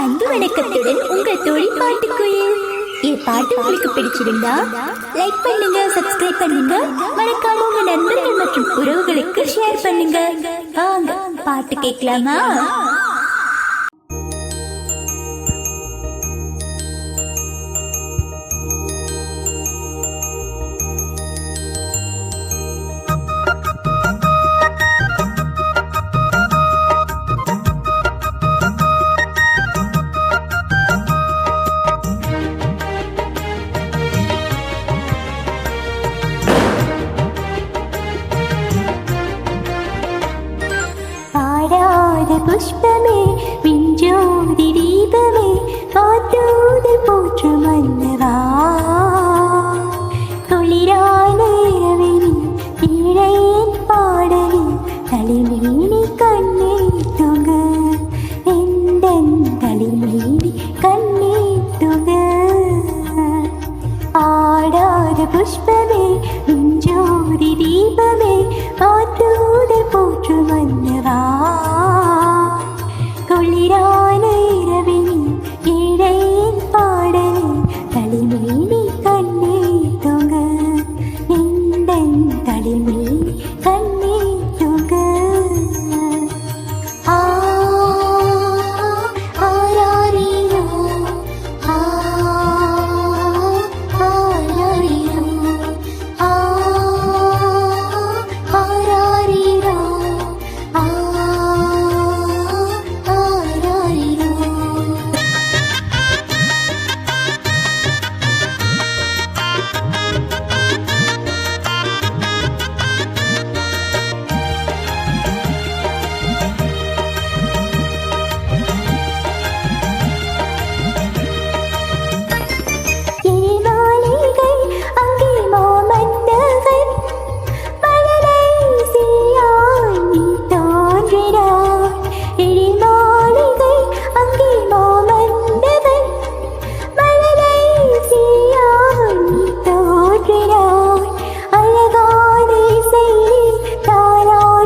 அன்பு வணக்கத்துடன் உங்கள் தொழில் பாட்டுக்குயில் என் பாட்டு உங்களுக்கு பிடிச்சிருந்தா லைக் பண்ணுங்க சப்ஸ்கிரைப் பண்ணுங்க. மறக்காம உங்க நண்பர்கள் மற்றும் உறவுகளுக்கு ஷேர் பண்ணுங்க. வாங்க பாட்டு கேட்கலாமா? पुष्पमे दीपमे पूर्वमन्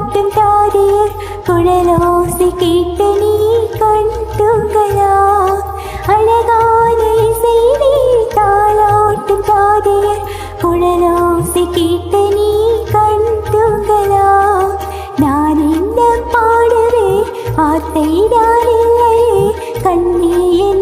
தாராட்டும் தாரீர் குழலோசை கேட்டு நீ கண்டுங்களா அழகான செய்தி தாளாட்டும் தாரீர் குழலோசை கேட்டு நீ கண்டுங்களா நான் என்ன பாடுவே வார்த்தை நான் கண்ணீர்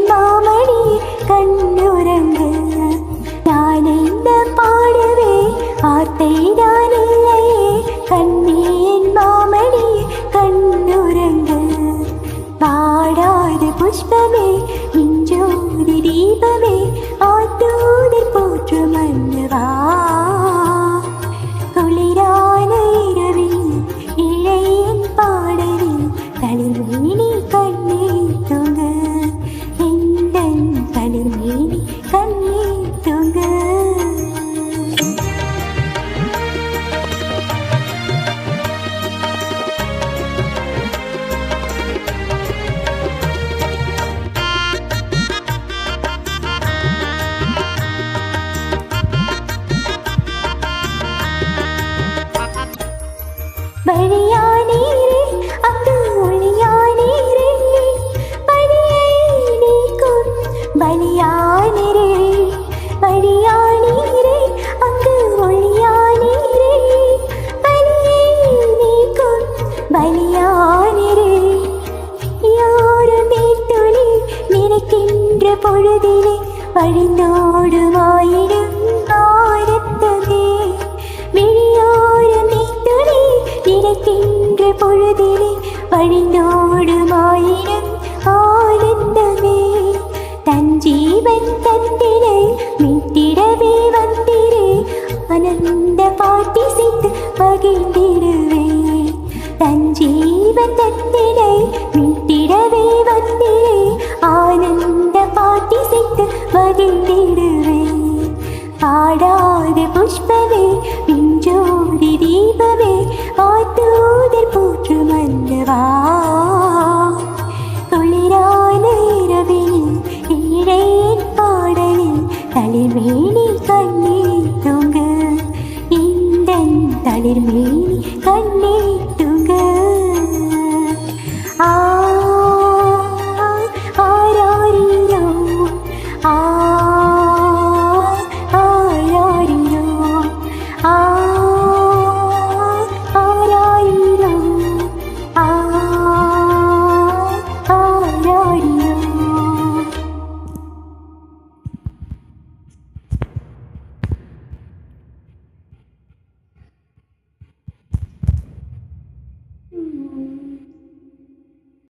வழியானீரே அங்கு ஒளியானீரே பழியை நீக்கும் பலியானீரே வழியானீரே அங்கு ஒளியானீரே பழியை நீக்கும் பலியானீரே யாரும் நீட்டுளி நினைக்கின்ற பொழுதிலே வழிந்தோடுமா பொழுதிலே வழிந்தோடும் ஆயிரம் ஆனந்தமே தன் ஜீவன் தந்திரை மீட்டிடவே வந்திரே ஆனந்த பாட்டி சித்து பகிர்ந்திடுவே தன் ஜீவன் தந்திரை மீட்டிடவே வந்திரே ஆனந்த பாட்டி சித்து பகிர்ந்திடுவே பாடாத புஷ்பமே மிஞ்சோதி தீபமே തളിർമേനി കണ്ണേത്തുക ആ